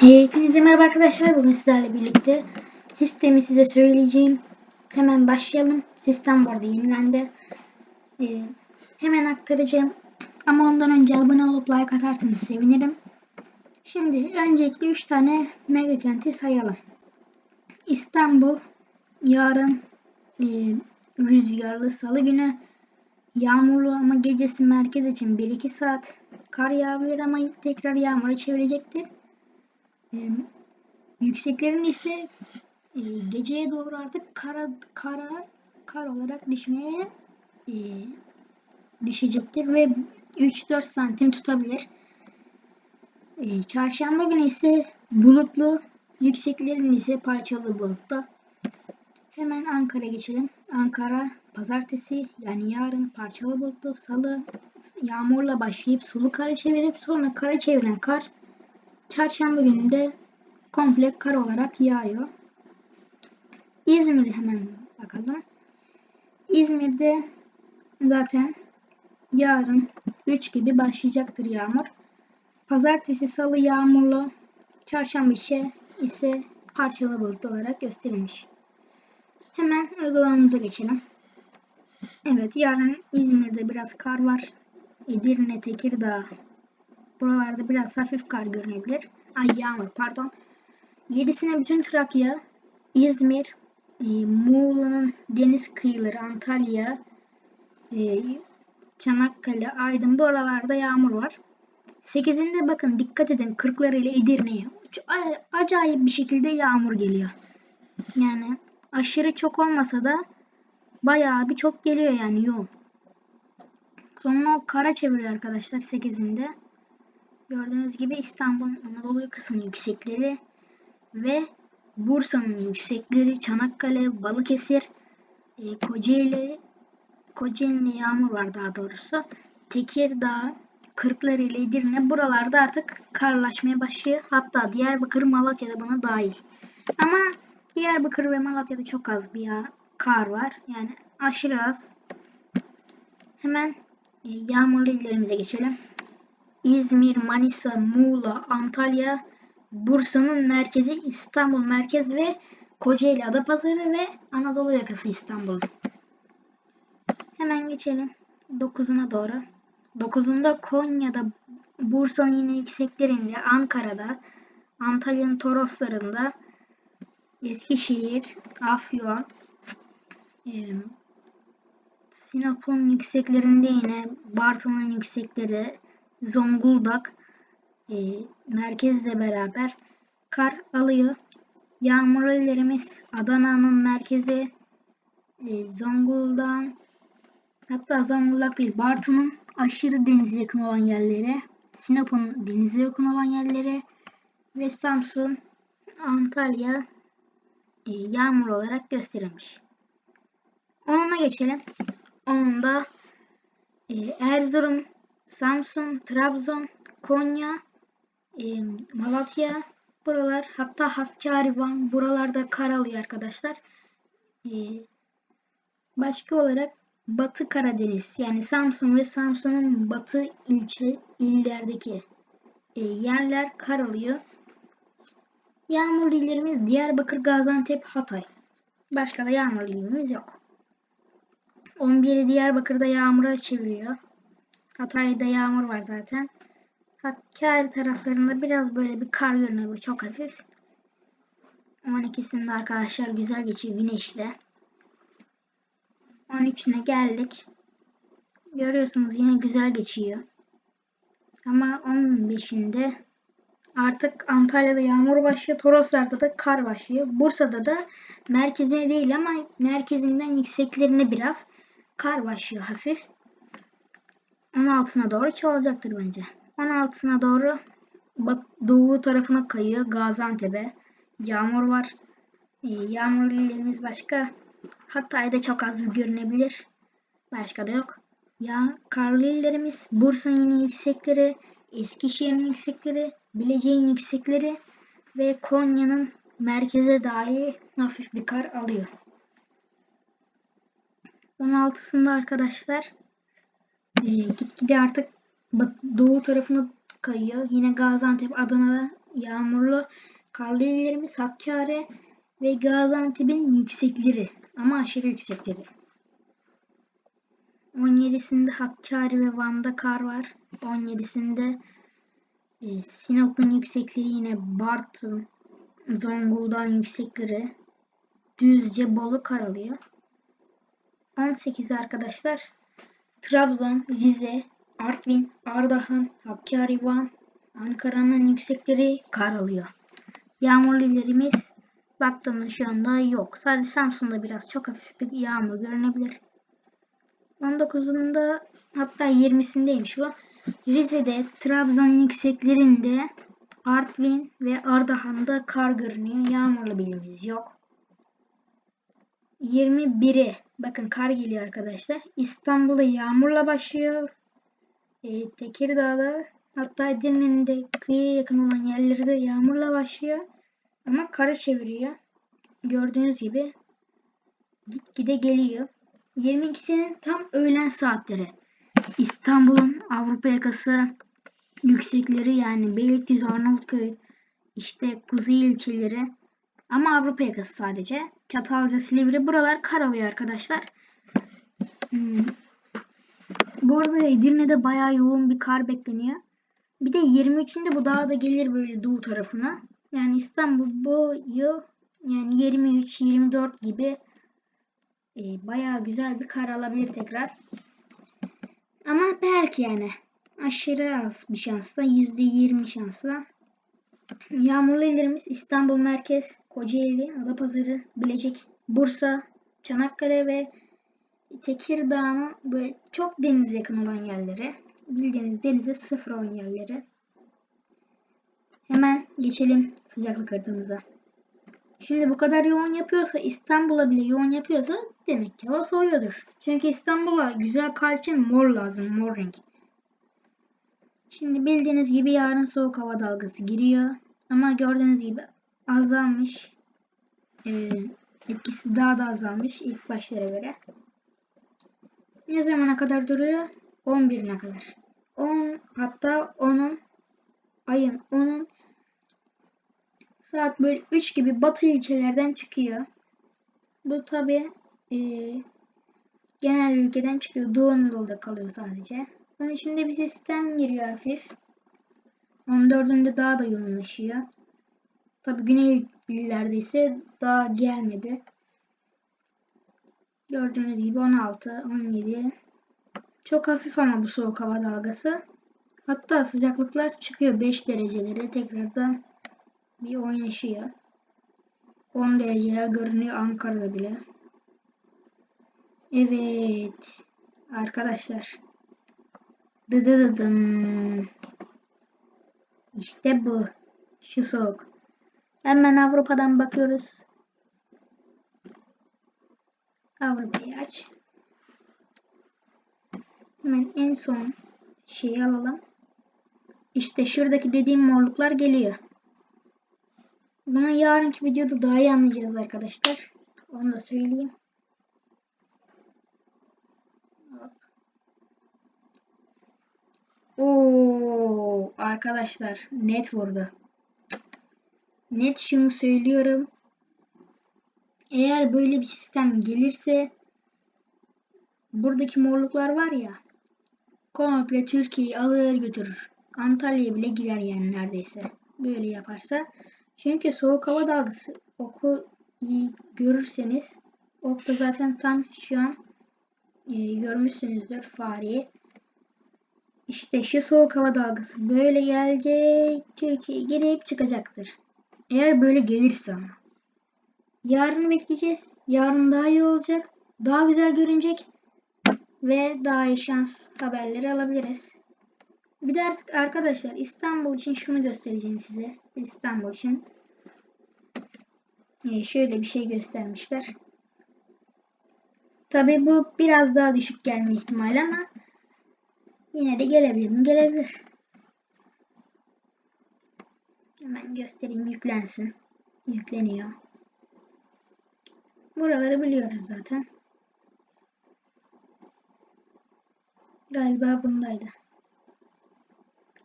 Hepinize merhaba arkadaşlar. Bugün sizlerle birlikte sistemi size söyleyeceğim. Hemen başlayalım. Sistem bu arada yenilendi. Ee, hemen aktaracağım. Ama ondan önce abone olup like atarsanız sevinirim. Şimdi öncelikle 3 tane mega kenti sayalım. İstanbul yarın e, rüzgarlı salı günü yağmurlu ama gecesi merkez için 1-2 saat kar yağabilir ama tekrar yağmura çevirecektir. E, yükseklerin ise e, geceye doğru artık kara kara kar olarak düşmeye e, düşecektir ve 3-4 santim tutabilir. E, çarşamba günü ise bulutlu, yükseklerin ise parçalı bulutta. Hemen Ankara geçelim. Ankara pazartesi yani yarın parçalı bulutlu, salı yağmurla başlayıp sulu kara çevirip sonra kara çeviren kar Çarşamba günü de komple kar olarak yağıyor. İzmir'e hemen bakalım. İzmir'de zaten yarın 3 gibi başlayacaktır yağmur. Pazartesi, salı yağmurlu, çarşamba ise, ise parçalı bulutlu olarak gösterilmiş. Hemen uygulamamıza geçelim. Evet yarın İzmir'de biraz kar var. Edirne, Tekirdağ, Buralarda biraz hafif kar görünebilir. Ay yağmur pardon. Yedisine bütün Trakya, İzmir, e, Muğla'nın deniz kıyıları, Antalya, e, Çanakkale, Aydın buralarda yağmur var. Sekizinde bakın dikkat edin Kırklar ile Edirne'ye acayip bir şekilde yağmur geliyor. Yani aşırı çok olmasa da bayağı bir çok geliyor yani yoğun. Sonra o kara çeviriyor arkadaşlar 8'inde. Gördüğünüz gibi İstanbul'un Anadolu yakasının yüksekleri ve Bursa'nın yüksekleri, Çanakkale, Balıkesir, e, Kocaeli, Kocaeli'nde yağmur var daha doğrusu. Tekirdağ, Kırklareli, Edirne buralarda artık karlaşmaya başlıyor. Hatta Diyarbakır, Malatya'da buna dahil. Ama Diyarbakır ve Malatya'da çok az bir ya kar var. Yani aşırı az. Hemen e, yağmurlu illerimize geçelim. İzmir, Manisa, Muğla, Antalya, Bursa'nın merkezi İstanbul merkez ve Kocaeli Adapazarı ve Anadolu yakası İstanbul. Hemen geçelim 9'una doğru. 9'unda Konya'da, Bursa'nın yine yükseklerinde, Ankara'da, Antalya'nın Toroslarında, Eskişehir, Afyon, Sinop'un yükseklerinde yine Bartın'ın yüksekleri, Zonguldak e, merkezle beraber kar alıyor. Yağmur illerimiz Adana'nın merkezi e, Zonguldak'ın hatta Zonguldak değil Bartın'ın aşırı denize yakın olan yerlere Sinop'un denize yakın olan yerlere ve Samsun, Antalya e, yağmur olarak gösterilmiş. Onunla geçelim. Onun da e, Erzurum Samsun, Trabzon, Konya, e, Malatya buralar hatta Hakkari, Van buralarda kar alıyor arkadaşlar. E, başka olarak Batı Karadeniz yani Samsun ve Samsun'un batı ilçe illerdeki e, yerler kar alıyor. Yağmur illerimiz Diyarbakır, Gaziantep, Hatay. Başka da yağmur illerimiz yok. 11'i Diyarbakır'da yağmura çeviriyor. Hatay'da yağmur var zaten. Hakkari taraflarında biraz böyle bir kar görünüyor. Çok hafif. 12'sinde arkadaşlar güzel geçiyor güneşle. 13'üne geldik. Görüyorsunuz yine güzel geçiyor. Ama 15'inde artık Antalya'da yağmur başlıyor. Toroslar'da da kar başlıyor. Bursa'da da merkezine değil ama merkezinden yükseklerine biraz kar başlıyor hafif. 16'sına doğru çoğalacaktır bence. 16'sına doğru doğu tarafına kayıyor. Gaziantep'e. Yağmur var. Ee, yağmur illerimiz başka. Hatay'da çok az bir görünebilir. Başka da yok. Ya karlı illerimiz Bursa'nın yüksekleri, Eskişehir'in yüksekleri, Bilecik'in yüksekleri ve Konya'nın merkeze dahi hafif bir kar alıyor. 16'sında arkadaşlar e, gitgide artık doğu tarafına kayıyor. Yine Gaziantep, Adana'da yağmurlu karlı illerimiz Hakkari ve Gaziantep'in yüksekleri ama aşırı yüksekleri. 17'sinde Hakkari ve Van'da kar var. 17'sinde e, Sinop'un yüksekleri yine Bartın, Zonguldak'ın yüksekleri, Düzce, Bolu kar alıyor. 18 arkadaşlar Trabzon, Rize, Artvin, Ardahan, Hakkari, Van, Ankara'nın yüksekleri kar alıyor. Yağmurlu illerimiz baktığımda şu anda yok. Sadece Samsun'da biraz çok hafif bir yağmur görünebilir. 19'unda hatta 20'sindeymiş bu. Rize'de, Trabzon yükseklerinde, Artvin ve Ardahan'da kar görünüyor. Yağmurlu bir ilimiz yok. 21'i bakın kar geliyor arkadaşlar. İstanbul'da yağmurla başlıyor. E, Tekirdağ'da hatta Edirne'nin de kıyıya yakın olan yerleri de yağmurla başlıyor. Ama karı çeviriyor. Gördüğünüz gibi gitgide geliyor. 22'sinin tam öğlen saatleri. İstanbul'un Avrupa yakası yüksekleri yani Beylikdüzü, Arnavutköy, işte kuzey ilçeleri ama Avrupa yakası sadece. Çatalca, Silivri buralar kar alıyor arkadaşlar. Hmm. Bu arada Edirne'de bayağı yoğun bir kar bekleniyor. Bir de 23'ünde bu daha da gelir böyle doğu tarafına. Yani İstanbul bu yıl yani 23-24 gibi e, bayağı güzel bir kar alabilir tekrar. Ama belki yani aşırı az bir şansla %20 şansla. Yağmurlu illerimiz İstanbul Merkez, Kocaeli, Adapazarı, Bilecik, Bursa, Çanakkale ve Tekirdağ'ın böyle çok denize yakın olan yerleri. Bildiğiniz denize sıfır olan yerleri. Hemen geçelim sıcaklık haritamıza. Şimdi bu kadar yoğun yapıyorsa İstanbul'a bile yoğun yapıyorsa demek ki hava soğuyordur. Çünkü İstanbul'a güzel kar için mor lazım. Mor renk. Şimdi bildiğiniz gibi yarın soğuk hava dalgası giriyor. Ama gördüğünüz gibi azalmış. Ee, etkisi daha da azalmış ilk başlara göre. Ne zamana kadar duruyor? 11'ine kadar. 10 hatta 10'un ayın 10'un saat böyle 3 gibi batı ilçelerden çıkıyor. Bu tabi e, genel ülkeden çıkıyor. Doğu Anadolu'da kalıyor sadece. Onun içinde bir sistem giriyor hafif. 14'ünde daha da yoğunlaşıyor. Tabi güney illerde ise daha gelmedi. Gördüğünüz gibi 16, 17. Çok hafif ama bu soğuk hava dalgası. Hatta sıcaklıklar çıkıyor 5 derecelere tekrardan bir oynaşıyor. 10 dereceler görünüyor Ankara'da bile. Evet. Arkadaşlar. Dıdıdıdım. İşte bu. Şu soğuk. Hemen Avrupa'dan bakıyoruz. Avrupa'yı aç. Hemen en son şeyi alalım. İşte şuradaki dediğim morluklar geliyor. Bunu yarınki videoda daha iyi anlayacağız arkadaşlar. Onu da söyleyeyim. Oo arkadaşlar net vurdu. Net şunu söylüyorum. Eğer böyle bir sistem gelirse buradaki morluklar var ya komple Türkiye'yi alır götürür. Antalya'ya bile girer yani neredeyse. Böyle yaparsa. Çünkü soğuk hava dalgası oku iyi görürseniz okta zaten tam şu an e, görmüşsünüzdür fareyi. İşte şu soğuk hava dalgası böyle gelecek Türkiye'ye girip çıkacaktır. Eğer böyle gelirse ama. Yarın bekleyeceğiz. Yarın daha iyi olacak. Daha güzel görünecek. Ve daha iyi şans haberleri alabiliriz. Bir de artık arkadaşlar İstanbul için şunu göstereceğim size. İstanbul için. Ee, şöyle bir şey göstermişler. Tabi bu biraz daha düşük gelme ihtimali ama yine de gelebilir mi? Gelebilir. Hemen göstereyim yüklensin. Yükleniyor. Buraları biliyoruz zaten. Galiba bundaydı.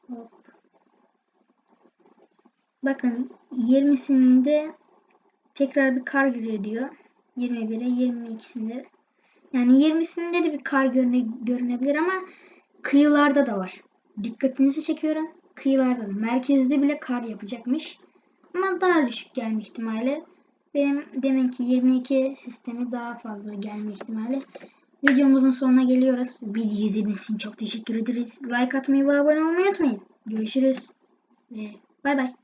Hop. Bakın 20'sinde tekrar bir kar görünüyor. 21'e 22'sinde. Yani 20'sinde de bir kar görüne, görünebilir ama kıyılarda da var. Dikkatinizi çekiyorum. Kıyılarda da. Merkezde bile kar yapacakmış. Ama daha düşük gelme ihtimali. Benim demek ki 22 sistemi daha fazla gelme ihtimali. Videomuzun sonuna geliyoruz. Video izlediğiniz için çok teşekkür ederiz. Like atmayı ve abone olmayı unutmayın. Görüşürüz. Ve bay bay.